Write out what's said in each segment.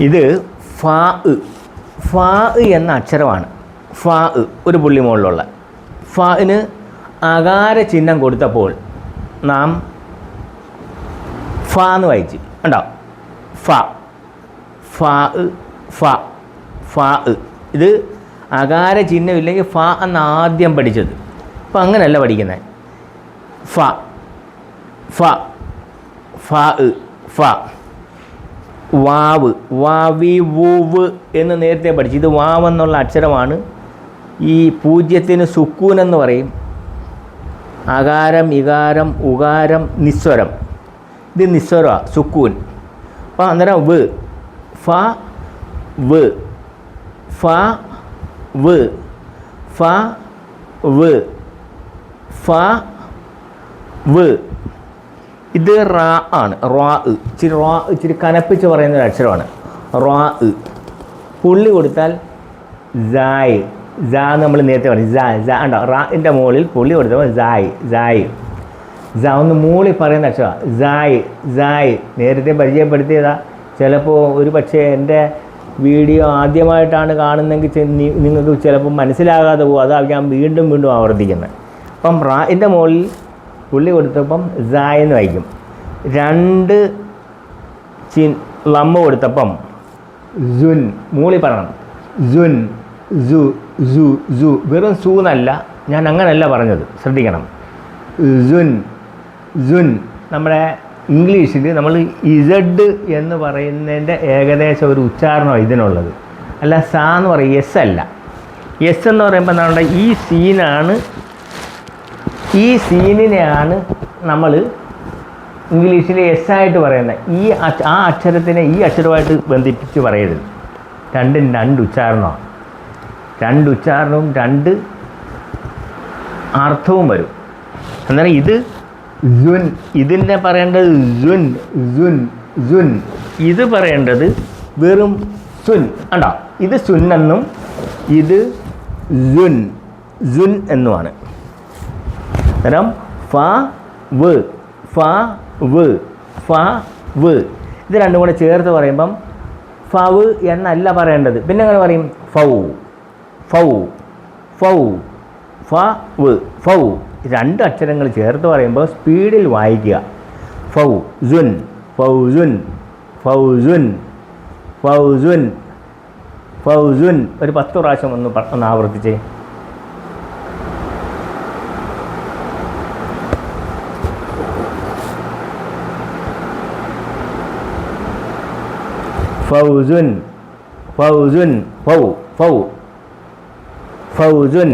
ഇത് ഫാ. ഫാ എന്ന അക്ഷരമാണ്. ഫാ ഒരു പുള്ളി മുകളിലുള്ള. ഫാന് അകാര ചിഹ്നം കൊടുത്തപ്പോൾ നാം ഫാ എന്ന് വായിച്ച്. ഉണ്ടോ ഫ. ഫാ ഫാ. ഫാ. ഇത് അകാര ചിഹ്നമില്ലെങ്കിൽ ഫാ എന്ന് ആദ്യം പഠിച്ചത്. അപ്പം അങ്ങനെയല്ല പഠിക്കുന്നത്. ഫ. ഫ. ഫ ഫ. വാവ് വാവി വൂവ് എന്ന് നേരത്തെ പഠിച്ചു. ഇത് വാവ് എന്നുള്ള അക്ഷരമാണ്. ഈ പൂജ്യത്തിന് സുക്കൂൻ എന്ന് പറയും. അകാരം ഇകാരം ഉകാരം നിസ്വരം. ഇത് നിസ്വര സുക്കൂൻ. അപ്പോൾ അന്നേരം വ് ഫ വ്. ഫ വ്. ഫ വ്. ഫ വ്. ഇത് റാ ആണ്. റാ ഇച്ചിരി റാ ഇച്ചിരി കനപ്പിച്ച് പറയുന്ന ഒരു അക്ഷരമാണ്. റാ പുള്ളി കൊടുത്താൽ ജായ് ജാ നമ്മൾ നേരത്തെ പറഞ്ഞു. ജാ ജാ ഉണ്ടോ റാന്റെ മുകളിൽ പുള്ളി കൊടുത്തപ്പോൾ ജായ് ജായ് ജാ ഒന്ന് മൂളി പറയുന്ന അക്ഷരമാണ്. ജായ് ജായ് നേരത്തെ പരിചയപ്പെടുത്തിയതാ. ചിലപ്പോൾ ഒരു പക്ഷേ എന്റെ വീഡിയോ ആദ്യമായിട്ടാണ് കാണുന്നെങ്കിൽ നിങ്ങൾക്ക് ചിലപ്പോൾ മനസ്സിലാകാതെ പോകും. അതാ ഞാൻ വീണ്ടും വീണ്ടും ആവർത്തിക്കുന്നത്. അപ്പം റാ എന്റെ മുകളിൽ പുള്ളി കൊടുത്തപ്പം ജായ് എന്ന് വായിക്കും രണ്ട് ചി ലമ്മ കൊടുത്തപ്പം ജുൻ മൂളി പറയണം. ജുൻ ജു ജു ജു വെറും സു എന്നല്ല ഞാൻ അങ്ങനല്ല പറഞ്ഞത്. ശ്രദ്ധിക്കണം. ജുൻ ജുൻ നമ്മുടെ ഇംഗ്ലീഷിൽ നമ്മൾ ഇസഡ് എന്ന് പറയുന്നതിന്റെ ഏകദേശം ഒരു ഉച്ചാരണമാണ് ഇതിനുള്ളത്. അല്ല സ എന്ന് പറയും എസ് അല്ല. എസ് എന്ന് പറയുമ്പോൾ നമ്മുടെ ഈ സീനാണ് ഈ സീനിനെയാണ് നമ്മൾ ഇംഗ്ലീഷിൽ എസ് ആയിട്ട് പറയുന്നത്. ഈ ആ അക്ഷരത്തിനെ ഈ അക്ഷരമായിട്ട് ബന്ധിപ്പിച്ച് പറയരുത്. രണ്ടും രണ്ട് ഉച്ചാരണമാണ്. രണ്ട് ഉച്ചാരണവും രണ്ട് അർത്ഥവും വരും. അന്നേരം ഇത് ജുൻ ഇതിന്റെ പറയേണ്ടത് ജുൻ ജുൻ ജുൻ ഇത് പറയേണ്ടത് വെറും സുൻ. കണ്ടോ? ഇത് സുൻ എന്നും ഇത് ജുൻ ജുൻ എന്നുമാണ്. അന്നേരം ഫ വ് ഫ വ് ഫ വ്. ഇത് രണ്ടും കൂടെ ചേർത്ത് പറയുമ്പം ഫവ് എന്നല്ല പറയേണ്ടത്. പിന്നെ എങ്ങനെ പറയും? ഫൗ ഫൗ ഫൗ ഫ വ് ഫൗ. രണ്ട് അക്ഷരങ്ങൾ ചേർത്ത് പറയുമ്പോൾ സ്പീഡിൽ വായിക്കുക. ഫൗ ജുൻ ഫൗസുൻ ഫൗസുൻ ഫൗസുൻ ഫൗസുൻ ഒരു പത്ത് പ്രാവശ്യം ഒന്ന് ഒന്ന് ആവർത്തിച്ചേ. ഫൗസുൻ ഫൗസുൻ ഫൗ ഫൗ. ഫൗസുൻ.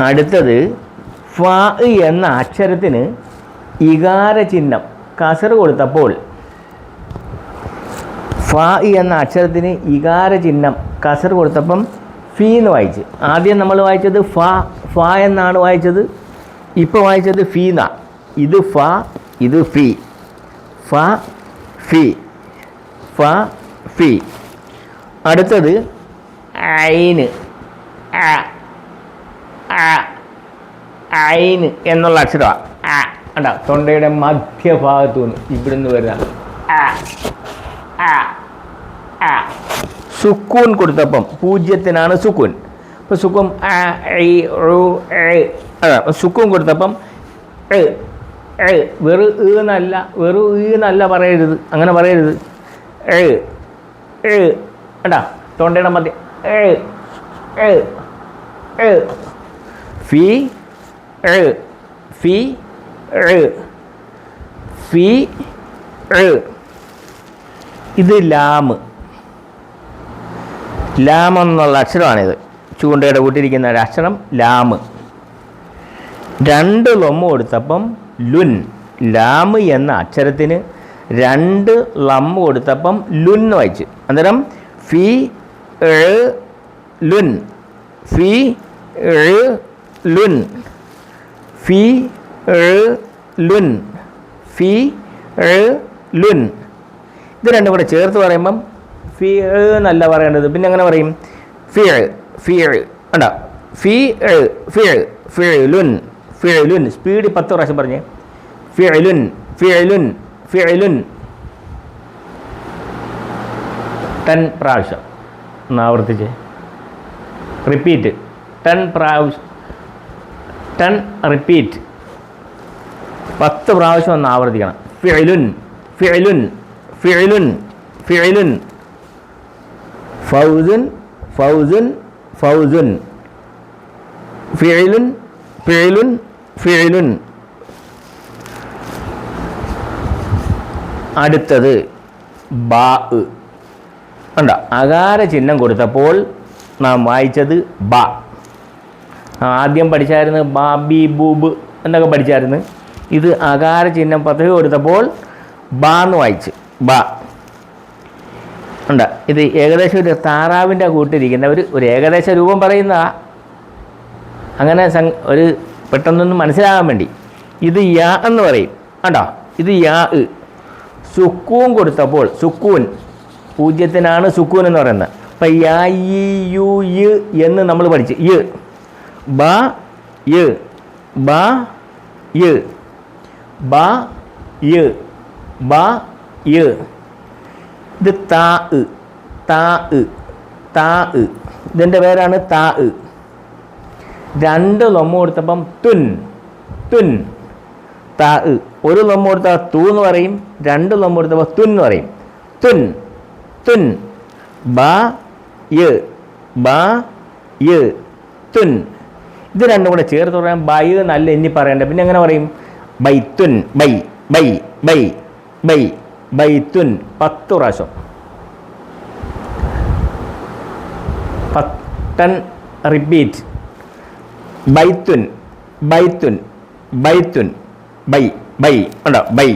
അടുത്തത് ഫ എന്ന അക്ഷരത്തിന് ഇകാര ചിഹ്നം കസർ കൊടുത്തപ്പോൾ. ഫ എന്ന അക്ഷരത്തിന് ഇകാര ചിഹ്നം കസർ കൊടുത്തപ്പം ഫീ എന്ന് വായിച്ച്. ആദ്യം നമ്മൾ വായിച്ചത് ഫ ഫ എന്നാണ് വായിച്ചത്. ഇപ്പോൾ വായിച്ചത് ഫീന ഇത് ഫ ഇത് ഫീ. ഫ ഫി. ഫ ഫി. അടുത്തത് ഐന്. ഐന് എന്നുള്ള അക്ഷരമാണ് അ. കണ്ട? തൊണ്ടയുടെ മധ്യഭാഗത്തു നിന്ന് ഇവിടുന്ന് വരുന്ന സുക്കൂൻ കൊടുത്തപ്പം പൂജ്യത്തിനാണ് സുക്കൂൻ. അപ്പോൾ സുക്കൂൻ സുക്കൂൻ കൊടുത്തപ്പം എ വെറു ഏ എന്നല്ല വെറു ഈ പറയരുത്. അങ്ങനെ പറയരുത്. ഏ ഏ വേണ്ട തൊണ്ടയുടെ മധ്യ. ഏ ഏ ഏ ഫി. ഏ ഫി. ഏ ഫി. ഏ ഇത് ലാമ്. ലാം എന്നുള്ള അക്ഷരമാണിത്. ചൂണ്ടയുടെ കൂട്ടിയിരിക്കുന്ന ഒരു അക്ഷരം ലാമ്. രണ്ട് ലൊമ്മ കൊടുത്തപ്പം ലുൻ ലാമ് എന്ന അക്ഷരത്തിന് രണ്ട് ലം കൊടുത്തപ്പം ലുൻ വായിച്ച്. അന്നേരം ഫി ലുൻ ഫി ലുൻ ഫി ലുൻ ഫി ലുൻ. ഇത് രണ്ടും കൂടെ ചേർത്ത് പറയുമ്പം ഫി എന്നല്ല പറയേണ്ടത്. പിന്നെ എങ്ങനെ പറയും? ഫി ഫി ഉണ്ടോ ഫി ഫി ഫി ലുൻ. ഫി ലുൻ സ്പീഡ് പത്ത് പ്രാവശ്യം പറഞ്ഞേ. ഫിഴലുൻ ഫിഴലുൻ ഫിഴലുൻ ടെൻ പ്രാവശ്യം. ഒന്ന് ആവർത്തിച്ച്. റിപ്പീറ്റ്. ടെൻ പ്രാവശ്യം. Ten repeat. പത്ത് പ്രാവശ്യം ഒന്ന് ആവർത്തിക്കണം. ഫിഴലുൻ ഫിഴലുൻ ഫിഴലുൻ ഫിഴലുൻ ഫൗസുൻ ഫൗസുൻ ഫൗസുൻ. ഫിഴലുൻ ഫിഅലുൻ. ഫിഅലുൻ അടുത്തത് ബാ ഉണ്ട അകാര ചിഹ്നം കൊടുത്തപ്പോൾ നാം വായിച്ചത് ബാ. ആദ്യം പഠിച്ചായിരുന്നു ബാ ബി ബൂബ് എന്നൊക്കെ പഠിച്ചായിരുന്നു. ഇത് അകാര ചിഹ്നം പദ്ധതി കൊടുത്തപ്പോൾ ബ എന്ന് വായിച്ച്. ബാ. ഉണ്ട് ഇത് ഏകദേശം ഒരു താറാവിന്റെ കൂട്ടിരിക്കുന്ന ഒരു ഒരു ഏകദേശ രൂപം പറയുന്ന അങ്ങനെ ഒരു പെട്ടെന്നൊന്ന് മനസ്സിലാകാൻ വേണ്ടി. ഇത് യാ എന്ന് പറയും. കണ്ടോ? ഇത് യാ. സുക്കൂൻ കൊടുത്തപ്പോൾ സുക്കൂൻ പൂജ്യത്തിനാണ് സുക്കൂൻ എന്ന് പറയുന്നത്. അപ്പം യാ ഇ യു യ് എന്ന് നമ്മൾ പഠിച്ചു. യ്. ബ യ. ബ യ. ബ യ. ബ യ. ഇത് താ. ഇ, താ. ഇ, താ. ഇ. ഇതിന്റെ പേരാണ് താ. ഇ. രണ്ട് ലൊമ്മ കൊടുത്തപ്പം തുൻ തുൻ. താ ഒരു ലൊമ്മ കൊടുത്താൽ തൂ എന്ന് പറയും രണ്ട് ലൊമ്മ കൊടുത്തപ്പോൾ തുൻ എന്ന് പറയും. തുൻ തുൻ. ബ യ. ബ യ. തുൻ. ഇത് രണ്ടും കൂടെ ചേർത്ത് പറയാം ബൈ നല്ല എന്നി പറയണ്ട. പിന്നെ എങ്ങനെ പറയും? ബൈത്തുൻ ബൈ ബൈ ബൈ ബൈ ബൈത്തുൻ പത്ത് പ്രാവശ്യം. പത്തൻ റിപ്പീറ്റ്. ബൈത്തുൻ ബൈത്തുൻ ബൈത്തുൻ ബൈ ബൈ ഉണ്ടോ ബൈ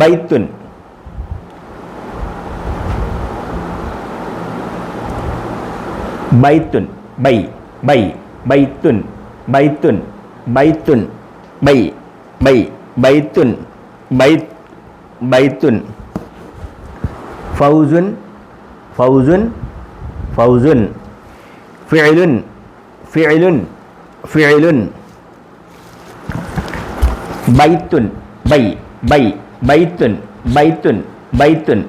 ബൈത്തുൻ ബൈത്തുൻ ബൈ ബൈ ബൈത്തുൻ ബൈത്തുൻ ബൈത്തുൻ ബൈ ബൈ ബൈത്തുൻ ബൈ ബൈത്തുൻ ഫൗസുൻ ഫൗസുൻ ഫൗസുൻ ഫിഅലുൻ ഫിഅലുൻ ഫിഅലുൻ ബൈത്തുൻ ബൈ ബൈ ബൈത്തുൻ ബൈത്തുൻ ബൈത്തുൻ.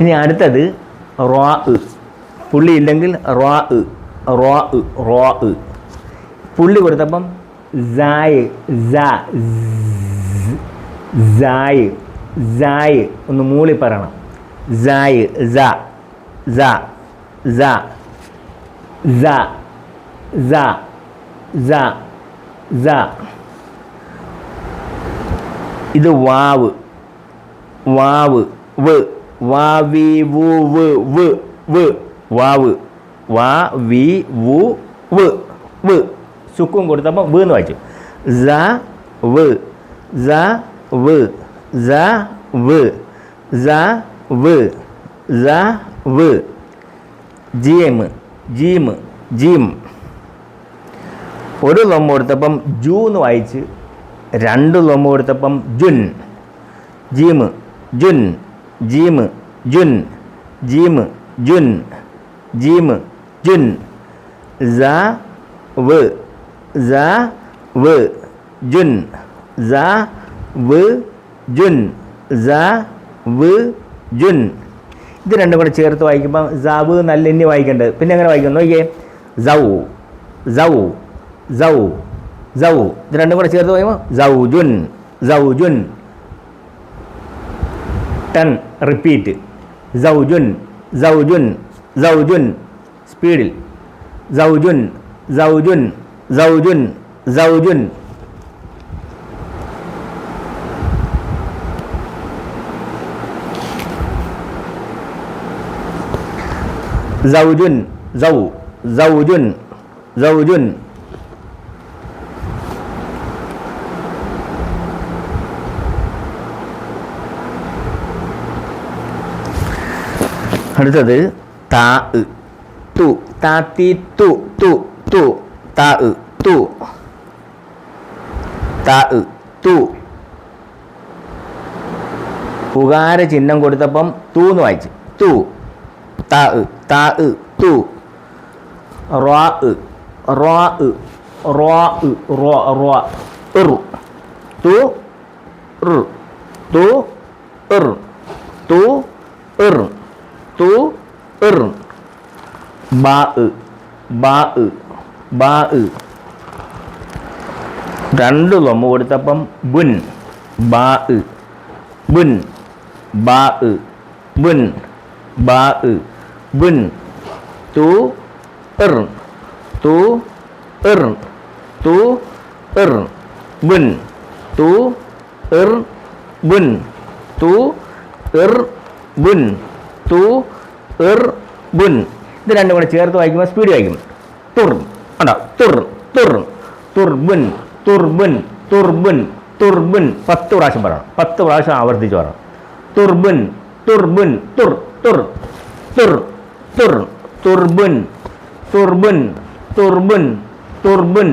ഇനി അടുത്തത് റോ പുള്ളി ഇല്ലെങ്കിൽ റോ റോ റോ പുള്ളി കൊടുത്തപ്പം സായ് സായ് സായ് ഒന്ന് മൂളി പറയണം സായ് സ സ സ. സ സ സ സ ഇത് വാവ്. വാവ്. വ്. വാവി വു വ് വ് വ്. വാവ്. വാ വി വു വ് വ്. സുക്കും കൊടുത്തപ്പോൾ വ് എന്ന് വായിച്ചു. സ വ്. സ വ്. സ വ്. സ വ്. സ വ്. ജീം ജീം ജീം. ഒരു ലൊമ്മ കൊടുത്തപ്പം ജൂ എന്ന് വായിച്ച് രണ്ട് ലൊമ്മ കൊടുത്തപ്പം ജുൻ. ജീം ജുൻ ജീം ജുൻ. ജീം ജുൻ ജീം ജുൻ. സ വ് സ വ് ജുൻ. സ വ് ജുൻ. സ വ് ജുൻ. ഇത് രണ്ടും കൂടെ ചേർത്ത് വായിക്കുമ്പോൾ ജാവ് നല്ല ഇനി വായിക്കേണ്ടത് പിന്നെ അങ്ങനെ വായിക്കും? നോക്കിയേ. ജൗ ജൗ ജൗ ജൗ ഇത് രണ്ടും കൂടെ ചേർത്ത് വായിക്കുമ്പോൾ സൗജുൻ സൗജുൻ ടെൻ റിപ്പീറ്റ്. സൗജുൻ സൗജുൻ സൗജുൻ സ്പീഡിൽ. സൗജുൻ സൗജുൻ സൗജുൻ സൗജുൻ സൗജുൻ സൗ സൗജുൻ സൗജുൻ അടുത്തത് താ ഇ, തു താത്തി തു തു തു താ ഇ, തു താ ഇ, തു ഉകാര ചിഹ്നം കൊടുത്തപ്പം തു എന്ന് വായിച്ചു തു താ தா உ து ரா உ ரா உ ரா உ ரா ரா உர் து உர் து உர் து உர் து உர் பா உ பா உ ബാ രണ്ട് ലൊമ്മ കൊടുത്തപ്പം ബുൻ ബാ ബുൻ ബാ ബുൻ ബാ ബുൻ tu ഇർ tu ഇർ tu ഇർ ബുൻ തു ഇർ ബുൻ tu ഇർ ബുൻ തു ഇർ ബുൻ ഇത് രണ്ടും കൂടെ ചേർത്ത് വായിക്കുമ്പോൾ സ്പീഡ് വായിക്കും. തുർ ഉണ്ടോ തുർ തുർ തുർബുൻ തുർബുൻ തുർബുൻ തുർബുൻ പത്ത് പ്രാവശ്യം പറയണം. പത്ത് പ്രാവശ്യം ആവർത്തിച്ച് പറയണം. തുർബുൻ തുർബുൻ തുർ തുർ തുർ തുർ തുർബുൻ തുർബുൻ തുർബുൻ തുർബുൻ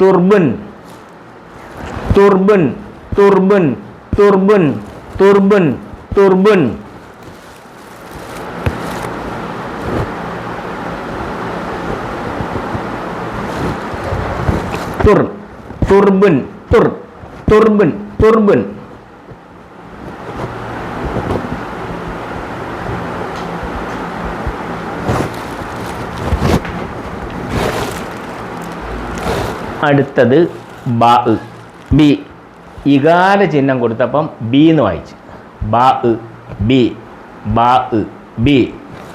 തുർബുൻ തുർബുൻ തുർബുൻ തുർബുൻ തുർബുൻ തുർബുൻ തുർ തുർബുൻ തുർ തുർബുൻ തുർബുൻ അടുത്തത് ബ ബി. ഇകാര ചിഹ്നം കൊടുത്തപ്പം ബി എന്ന് വായിച്ചു. ബ ബി. ബ ബി.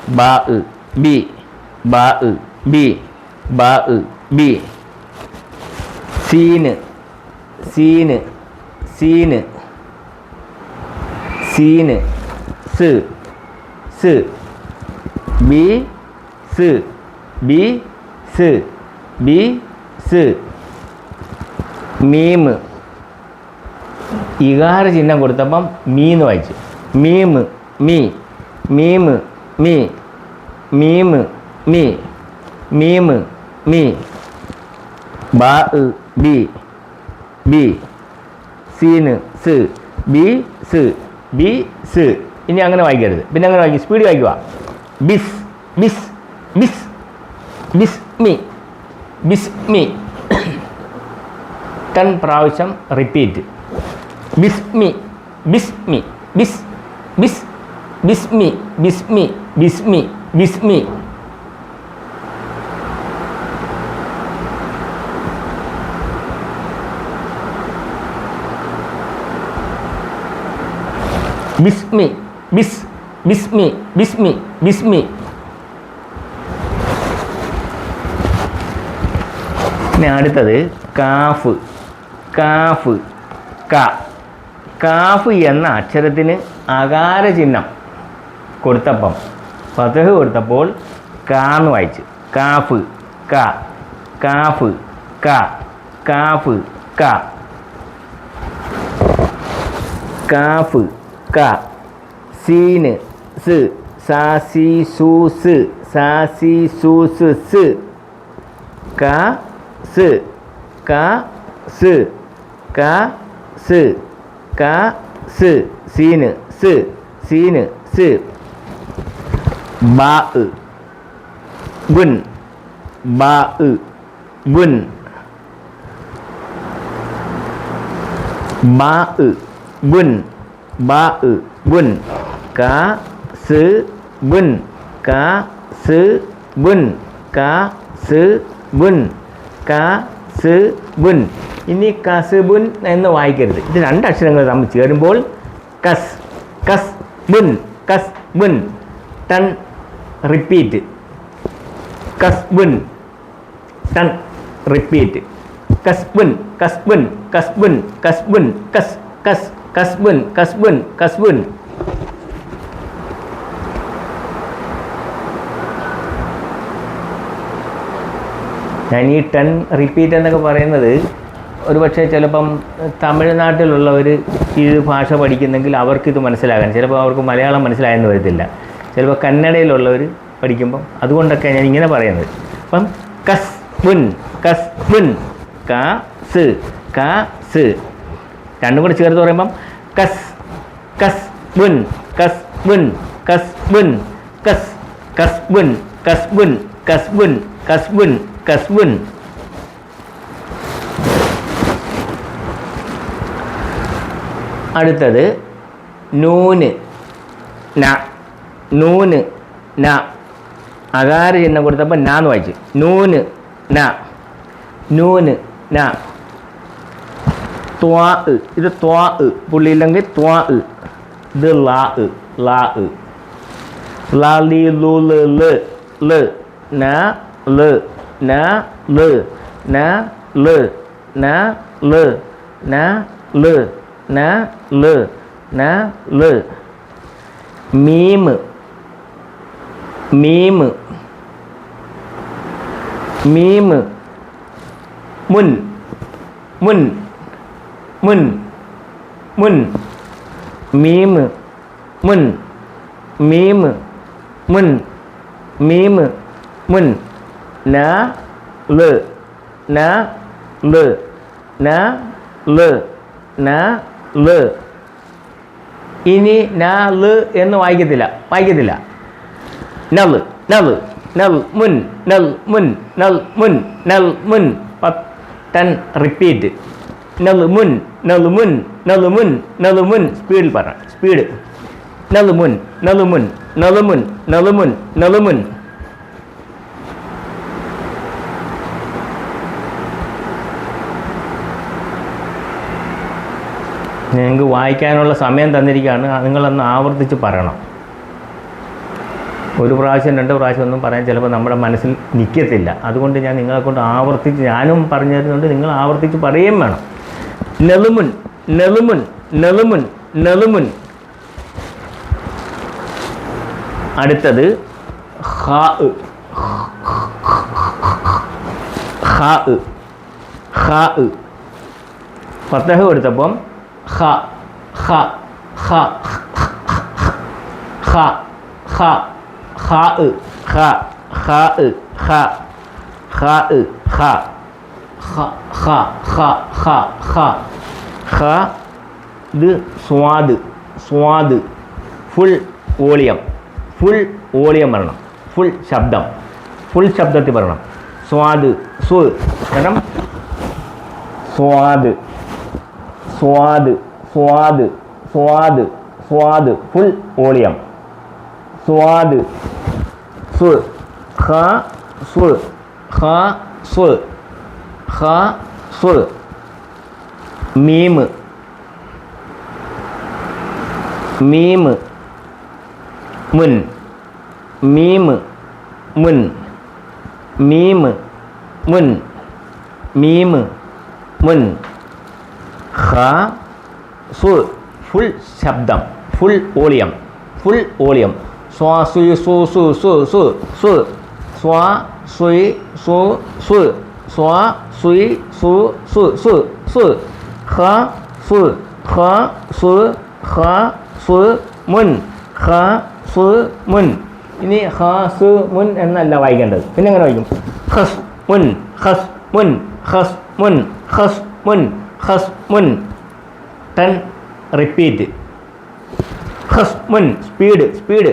ബ ബി. ബ ബി. ബ ബി. സീന്. സീന്. സീന്. സീന്. സ്. സ്. ബി. സ്. ബി. സ്. ബി. സ്. മീമ്. ഇകാര ചിഹ്നം കൊടുത്തപ്പം മീന്ന് വായിച്ചു. മീമ് മീ. മീമ് മീ. മീമ് മീ. മീമ് മീ. ബാ ബി. ബി. സീന് സ്. ബി സ്. ബി സ്. ഇനി അങ്ങനെ വായിക്കരുത്. പിന്നെ അങ്ങനെ വായിക്കും. സ്പീഡ് വായിക്കുക ബിസ് ബിസ് ബിസ്. ബിസ് മീ. ബിസ് മി. ടെൻ പ്രാവശ്യം റിപ്പീറ്റ് ബിസ്മി ബിസ്മി ബിസ് ബിസ് ബിസ്മി ബിസ്മി ബിസ്മി ബിസ്മി ബിസ്മി ബിസ് ബിസ്മി ബിസ്മി ബിസ്മി ഇനി അടുത്തത് കാഫ്. കാഫ്. ക. കാഫ് എന്ന അക്ഷരത്തിന് അകാര ചിഹ്നം കൊടുത്തപ്പം. ഫതഹ് കൊടുത്തപ്പോൾ കാന്ന് വായിച്ച്. കാഫ്. ക. കാഫ്. ക. കാഫ്. ക. കാഫ്. ക. സീന്. സ്. സാ സി സു സ്. സാ സ് സ്. ക. സ്. cá சு cá சு சீனு சு சீனு சு ba ự bun ba ự bun ba ự bun ba ự bun cá sứ bun cá sứ bun cá sứ bun cá sứ bun ഇനി കസുബുൻ എന്ന് വായിക്കരുത്. ഇത് രണ്ട് അക്ഷരങ്ങൾ തമ്മിൽ ചേരുമ്പോൾ കസ് കസ് ബുൻ കസ് ബുൻ. Ten repeat. കസ് ബുൻ ടൺ റിപ്പീറ്റ്. കസ്ബുൻ കസ്ബുൻ കസ്ബുൻ കസ്ബുൻ കസ് കസ് കസ്ബുൻ കസ്ബുൻ കസ്ബുൻ ഞാൻ ഈ ടെൻ റിപ്പീറ്റ് എന്നൊക്കെ പറയുന്നത് ഒരു പക്ഷേ ചിലപ്പം തമിഴ്നാട്ടിലുള്ളവർ ഈ ഭാഷ പഠിക്കുന്നെങ്കിൽ അവർക്കിത് മനസ്സിലാകാൻ ചിലപ്പോൾ അവർക്ക് മലയാളം മനസ്സിലായെന്ന് വരത്തില്ല. ചിലപ്പോൾ കന്നഡയിലുള്ളവർ പഠിക്കുമ്പം അതുകൊണ്ടൊക്കെ ഞാൻ ഇങ്ങനെ പറയുന്നത്. അപ്പം കസ് പുൻ കസ് പുൻ ക സ് ക സ്. രണ്ടും കൂടെ ചേർത്ത് പറയുമ്പം കസ് കസ് പുൻ കസ് പുൻ കസ് പുൻ കസ് കസ് പുൻ കസ് പുൻ കസ് പുൻ കസ് പുൻ കസ് ബുൻ അടുത്തത് നൂന് ന നൂന് ന അകാര ചിഹ്നം കൊടുത്തപ്പോൾ നാന്ന് വായിച്ചു നൂന് ന നൂന് ന ത്വാ ഇ. ഇത് ത്വാ ഇ. പുള്ളിയില്ലെങ്കിൽ ത്വാ ഇ. ഇത് ലാ ഇ. ലാ ഇ. ലാ ലി ലു ൽ ൽ ൽ ന ൽ ന ൽ ന ൽ ന ൽ ന ൽ นะเลนะเลมีมมีมมีมมุนมุนมุนมุนมีมมุนมีมมุนมีมมุนนะเลนะเลนะเลนะ ൽ ഇനി ന ൽ എന്ന് വായിക്കത്തില്ല വായിക്കത്തില്ല നൽ നൽ നൽ മുൻ നൽ മുൻ നൽ മുൻ നൽ മുൻ പത്തൻ റിപ്പീറ്റ് നൽ മുൻ നൽ മുൻ നൽ മുൻ നൽ മുൻ സ്പീഡിൽ പറ സ്പീഡ് നൽ മുൻ നൽ മുൻ നൽ മുൻ നൽ മുൻ നൽ മുൻ നിങ്ങൾക്ക് വായിക്കാനുള്ള സമയം തന്നിരിക്കുകയാണ്. നിങ്ങളൊന്ന് ആവർത്തിച്ച് പറയണം. ഒരു പ്രാവശ്യം രണ്ട് പ്രാവശ്യം ഒന്നും പറയാൻ ചിലപ്പോൾ നമ്മുടെ മനസ്സിൽ നിൽക്കത്തില്ല. അതുകൊണ്ട് ഞാൻ നിങ്ങളെ കൊണ്ട് ആവർത്തിച്ച് ഞാനും പറഞ്ഞു തരുന്നുണ്ട് നിങ്ങൾ ആവർത്തിച്ച് പറയുകയും വേണം. നെളുമുൻ നെളുമുൻ നെളുമുൻ നെളുമുൻ. അടുത്തത് ഹാ ഹാ ഹാ ഫത്തഹ കൊടുത്തപ്പം ஹ ஹ ஹ ஹ ஹ ஹ உ ஹ ஹ உ ஹ ஹ உ ஹ ஹ ஹ ஹ ஹ ஹ ஹ இது சுவாது சுவாது ஃபுல் ஓலியம் ஃபுல் ஓலியம் വരണം ഫുൾ ശബ്ദം ഫുൾ ശബ്ദത്തിൽ വരണം സ്വാദ് സു കാരണം സ്വാദ് சுவாது சுவாது சுவாது சுவாது ஃபுல் ஓலியம் சுவாது சு ஹ சு ஹ சு ஹ சு. மீமு மீமு முன். மீமு முன். மீமு முன். மீமு முன். ഹ സു ഫുൾ ശബ്ദം ഫുൾ വോളിയം ഫുൾ വോളിയം. സ്വാ സുയ് സു സു സു സു സു. സ്വാ സുയ് സു സു. സ്വാ സുയ് സു സു സു സു. ഹ സു ഹ സു ഹ സു മുൻ. ഹ സു മുൻ. ഇനി ഹ സു മുൻ എന്നല്ല വായിക്കേണ്ടത്. പിന്നെ എങ്ങനെ വായിക്കും? ഹസ് മുൻ ഹസ് മുൻ ഹസ് മുൻ ഹസ് മുൻ. ഹസ്മുൻ ടൺ റിപ്പീറ്റ് ഹസ്മുൻ സ്പീഡ് സ്പീഡ്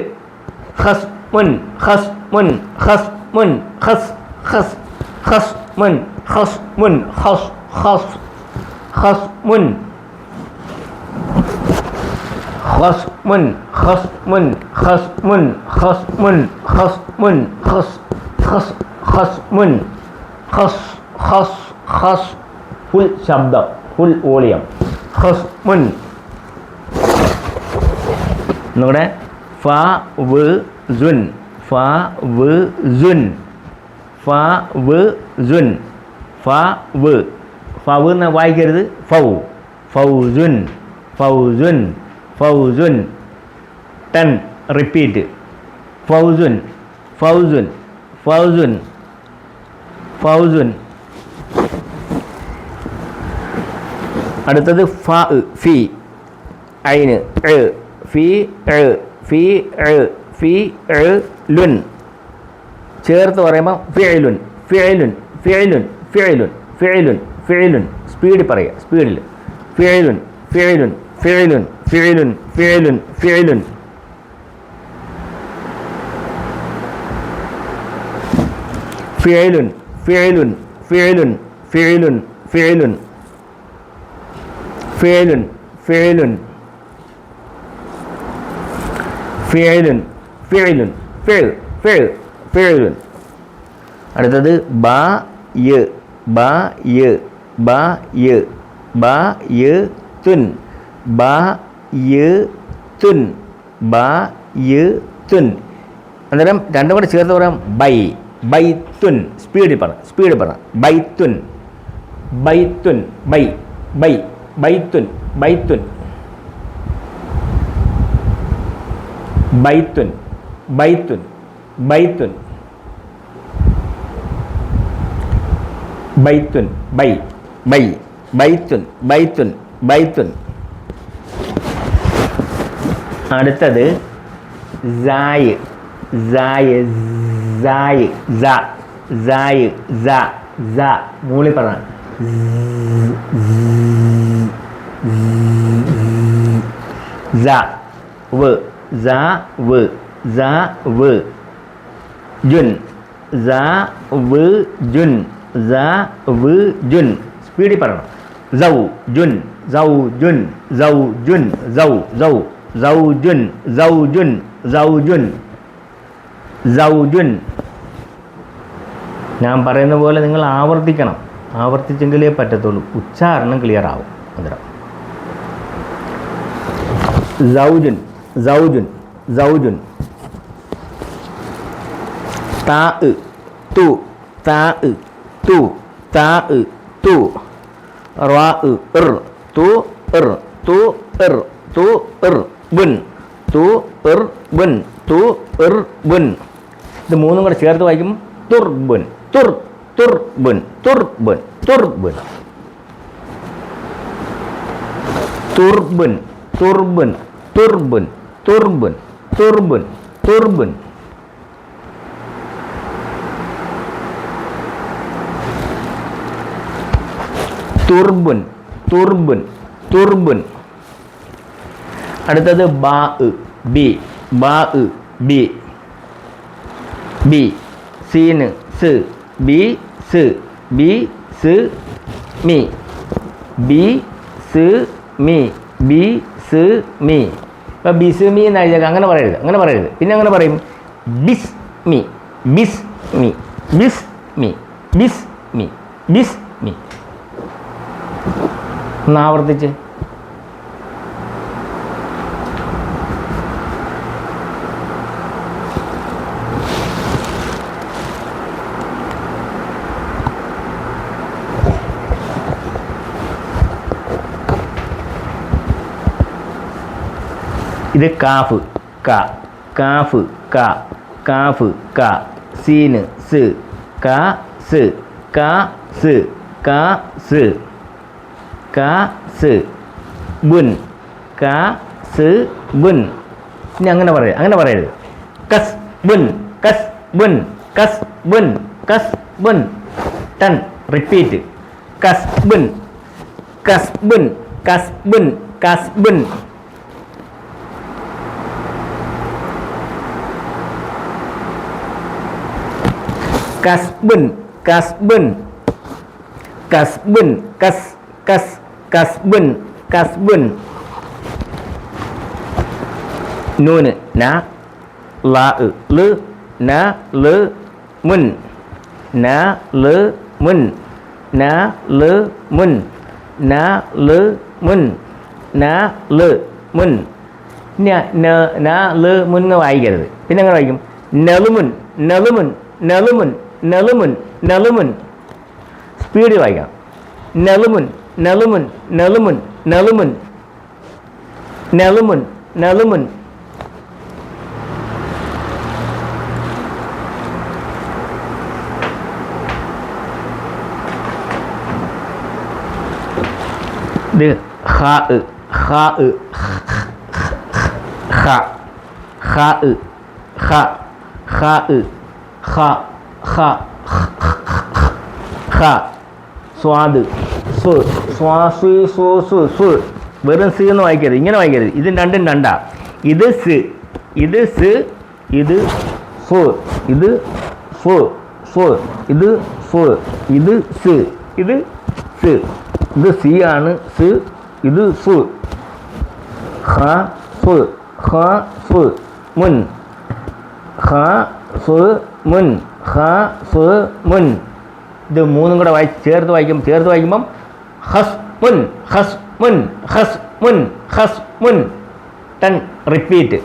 ഹസ്മുൻ ഹസ്മുൻ ഹസ്മുൻ ഹസ് ഹസ് ഹസ്മുൻ ഹസ്മുൻ ഹസ് ഹസ് ഹസ്മുൻ ഹസ്മുൻ ഹസ്മുൻ ഹസ്മുൻ ഹസ്മുൻ ഹസ്മുൻ ഹസ് ഹസ് ഹസ്മുൻ ഹസ് ഹസ് ഹസ് ഫുൾ ശബ്ദം. ഹുൽ വോളിയം. ഹസ്മുൻ ഒന്നുകൂടെ ഫ വ് ജുൻ ഫ വ് ജുൻ ഫ വ് ജുൻ ഫ വ്. ഫവ് എന്ന് വായിക്കരുത്. ഫൗ. ഫൗസുൻ ഫൗസുൻ ഫൗസുൻ ടെൻ റിപ്പീറ്റ്. ഫൗസുൻ ഫൗസുൻ ഫൗസുൻ ഫൗസുൻ അടുത്തത് ഫ ഫി ഐന് ഫി ഫി ഫി ലുൻ ചേർത്ത് പറയുമ്പോൾ ഫിഴലുൻ ഫിഴലുൻ ഫിഴലുൻ ഫിഴലുൻ ഫിഴലുൻ ഫിഴലുൻ സ്പീഡിൽ പറയുക സ്പീഡിൽ ഫിഴലുൻ ഫിഴലുൻ ഫിഴലുൻ ഫിഴലുൻ ഫിഴലുൻ ഫിഴലുൻ ഫിഴലുൻ ഫിഴലുൻ ഫിഴലുൻ ഫിഴലുൻ ഫിയലുൻ فعل فعل فعل فعل فعل فعل فعل அடுத்தது பா ய. பா ய. பா ய. பா ய துன். பா ய துன். பா ய துன். அந்த இடம் ரெண்டும் கூட சேர்த்து வரும். பை. பை துன். ஸ்பீடு பாருங்கள் ஸ்பீடு பாருங்கள் பை துன். பை துன். பை. பை. பைத்துன் பைத்துன். பைத்துன் பைத்துன் பைத்துன். பைத்துன் பை பை பைத்துன் பைத்துன் பைத்துன். அடுத்தது ஜாய் ஜாய் ஜாய் ஜா ஜாய் ஜா ஜா மூளை படுறாங்க dạ vự giá vự giá vự dùn giá vứ dùn giá vứ dùn സ്പീഡിൽ പറയണം ജൗ ജുൻ ജൗ ജുൻ ജൗ ജുൻ ജൗ ജൗ ജൗ ജുൻ ജൗ ജുൻ ജൗ ജുൻ ജൗ ജുൻ ഞാൻ പറയുന്ന പോലെ നിങ്ങൾ ആവർത്തിക്കണം ആവർത്തിച്ചെങ്കിലേ പറ്റത്തുള്ളൂ. ഉച്ചാരണം ക്ലിയർ ആവും. അന്നേരം സൗജുൻ സൗജുൻ സൗജുൻ. താ തു താ തു താ തു. റാ തു തു തു ബുൻ. തു ബുൻ. തു ബുൻ. ഇത് മൂന്നും കൂടെ ചേർത്ത് വായിക്കും തുർബുൻ തുർ തുർബുൻ തുർബുൻ തുർബുൻ തുർബുൻ തുർബുൻ തുർബുൻ തുർബുൻ തുർബുൻ തുർബുൻ തുർബുൻ തുർബുൻ തുർബുൻ അടുത്തത് ബാ ഇ, ബി ബാ ഇ, ബി ബി സീന് സ് ബി സ് മി. ബി സ് മി. ബി സ് മി. ഇപ്പം ബിസ് മി എന്ന് എഴുതിയാൽ അങ്ങനെ പറയരുത്. അങ്ങനെ പറയരുത്. പിന്നെ അങ്ങനെ പറയും. ബിസ് മി. ബിസ് മി. ബിസ് മി. ബിസ് മി. ബിസ് മി. ഒന്ന് ഇത് കാഫ് ക. കാഫ് ക. കാഫ് ക. സീന് സ്. ക സ്. ക സ്. ക സ്. ക സ്. ബുൻ ക സ്. ബുൻ ഇനി അങ്ങനെ പറയരുത് അങ്ങനെ പറയരുത്. കസ് ബുൻ കസ് ബുൻ കസ് ബുൻ കസ് ബുൻ ടൺ. റിപ്പീറ്റ്. കസ് ബുൻ കസ് ബുൻ കസ് ബുൻ കസ് ബുൻ കസ്ബുൻ കസ്ബുൻ. കസ്ബുൻ കസ് കസ് കസ്ബുൻ കസ്ബുൻ. നൂന് ന ല ൽ ന ൽ മുൻ. ന ൽ മുൻ. ന ൽ മുൻ. ന ൽ മുൻ. ന ൽ മുൻ. ന ൽ മുൻ എന്ന് വായിക്കരുത്. പിന്നെ എങ്ങനെ വായിക്കും? നെളുമുൻ നെളുമുൻ. നെലുമുൻ നെലുമുൻ സ്പീഡ് വായിക്കാം നെലുമുൻ നെലുമുൻ നെലുമുൻ നെലുമുൻ നെലുമുൻ നെലുമുൻ ഇത് ഹ ഹ ഹ ഹ ഹ ഹ ഹ ഹ ഹ സ്വാദ് സു സ്വാ സു സു സു സു വെറും സി എന്ന് വായിക്കരുത്. ഇങ്ങനെ വായിക്കരുത്. ഇത് രണ്ടും രണ്ടാ. ഇത് സ് ഇത് സ് ഇത് ഫു ഇത് ഫു ഫു ഇത് ഫു ഇത് സ് ഇത് സ്. ഇത് സി ആണ് സ് ഇത് ഫു ഹ ഫു ഹ ഫു മുൻ. ഹ സു മുൻ. ഹ സു മുൻ. ഇത് മൂന്നും കൂടെ വായി ചേർത്ത് വായിക്കും. ചേർത്ത് വായിക്കുമ്പം ഹസ് മുൻ ഹസ് മുൻ ഹസ് മുൻ ഹസ് മുൻ. ടൺ റിപ്പീറ്റ്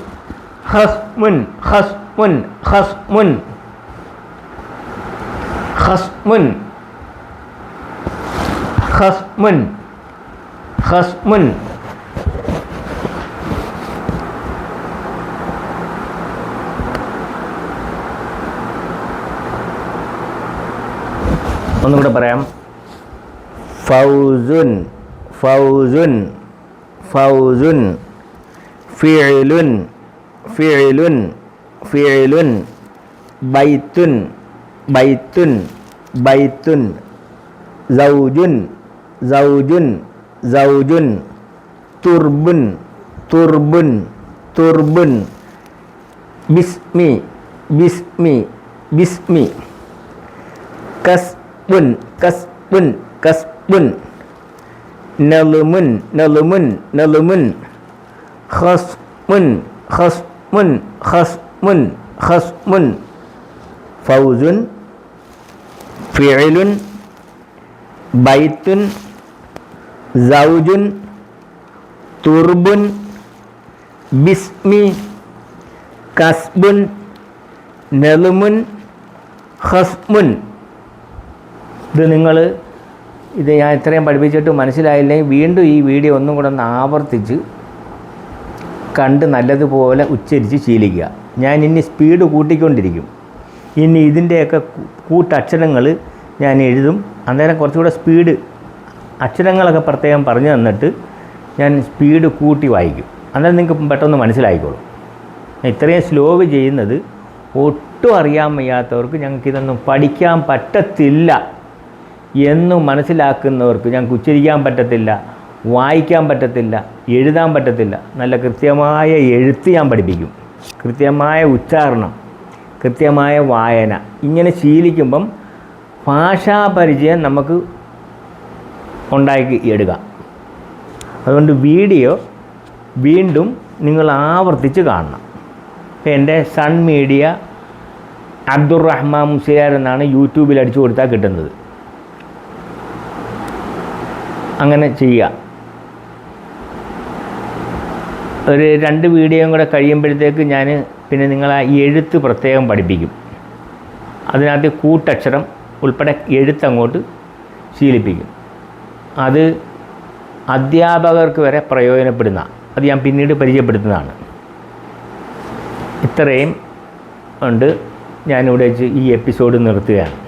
ഹസ് മുൻ ഹസ് മുൻ ഹസ് മുൻ. ഹസ് മുൻ. ഹസ് മുൻ ഹസ് മുൻ. ഒന്നുകൂടെ പറയാം ഫൗസുൻ ഫൗസുൻ ഫൗസുൻ ഫിഇലുൻ ഫിഇലുൻ ഫിഇലുൻ ബൈത്തുൻ ബൈത്തുൻ ബൈത്തുൻ സൗജുൻ സൗജുൻ സൗജുൻ തുർബുൻ തുർബുൻ തുർബുൻ ബിസ്മി ബിസ്മി ബിസ്മി കസ്ബുൻ കസ്ബുൻ കസ്ബുൻ നലുമുൻ നലുമുൻ നലുമുൻ ഖസ്മുൻ ഖസ്മുൻ ഖസ്മുൻ ഖസ്മുൻ ഫൗസുൻ ഫിഇലുൻ ബൈത്തുൻ സൗജുൻ തുർബുൻ ബിസ്മി കസ്ബുൻ നലുമുൻ ഖസ്മുൻ ഇത് നിങ്ങൾ ഇത് ഞാൻ ഇത്രയും പഠിപ്പിച്ചിട്ട് മനസ്സിലായില്ലെങ്കിൽ വീണ്ടും ഈ വീഡിയോ ഒന്നും കൂടെ ഒന്ന് ആവർത്തിച്ച് കണ്ട് നല്ലതുപോലെ ഉച്ചരിച്ച് ശീലിക്കുക. ഞാൻ ഇനി സ്പീഡ് കൂട്ടിക്കൊണ്ടിരിക്കും. ഇനി ഇതിന്റെയൊക്കെ കൂട്ട കൂട്ടക്ഷരങ്ങൾ ഞാൻ എഴുതും. അന്നേരം കുറച്ചുകൂടെ സ്പീഡ് അക്ഷരങ്ങളൊക്കെ പ്രത്യേകം പറഞ്ഞു തന്നിട്ട് ഞാൻ സ്പീഡ് കൂട്ടി വായിക്കും. അന്നേരം നിങ്ങൾക്ക് പെട്ടെന്ന് മനസ്സിലായിക്കോളും. ഇത്രയും സ്ലോവ് ചെയ്യുന്നത് ഒട്ടും അറിയാൻ വയ്യാത്തവർക്ക് ഞങ്ങൾക്ക് ഇതൊന്നും പഠിക്കാൻ പറ്റത്തില്ല. എന്ന് മനസ്സിലാക്കുന്നവർക്ക് ഞങ്ങൾക്ക് ഉച്ചരിക്കാൻ പറ്റത്തില്ല വായിക്കാൻ പറ്റത്തില്ല എഴുതാൻ പറ്റത്തില്ല. നല്ല കൃത്യമായ എഴുത്ത് ഞാൻ പഠിപ്പിക്കും. കൃത്യമായ ഉച്ചാരണം കൃത്യമായ വായന. ഇങ്ങനെ ശീലിക്കുമ്പം ഭാഷാപരിചയം നമുക്ക് ഉണ്ടാക്കി എടുക്കാം അതുകൊണ്ട് വീഡിയോ വീണ്ടും നിങ്ങൾ ആവർത്തിച്ച് കാണണം. ഇപ്പം എന്റെ സൺ മീഡിയ അബ്ദുറഹ്മാൻ മുസിയാർ എന്നാണ് യൂട്യൂബിൽ അടിച്ചു കൊടുത്താൽ കിട്ടുന്നത്. അങ്ങനെ ചെയ്യുക. ഒരു രണ്ട് വീഡിയോയും കൂടെ കഴിയുമ്പോഴത്തേക്ക് ഞാൻ പിന്നെ നിങ്ങളെ എഴുത്ത് പ്രത്യേകം പഠിപ്പിക്കും. അതിനകത്ത് കൂട്ടക്ഷരം ഉൾപ്പെടെ എഴുത്ത് അങ്ങോട്ട് ശീലിപ്പിക്കും. അത് അധ്യാപകർക്ക് വരെ പ്രയോജനപ്പെടുന്ന അത് ഞാൻ പിന്നീട് പരിചയപ്പെടുത്തുന്നതാണ്. ഇത്രയും ഉണ്ട്. ഞാനിവിടെ വെച്ച് ഈ എപ്പിസോഡ് നിർത്തുകയാണ്.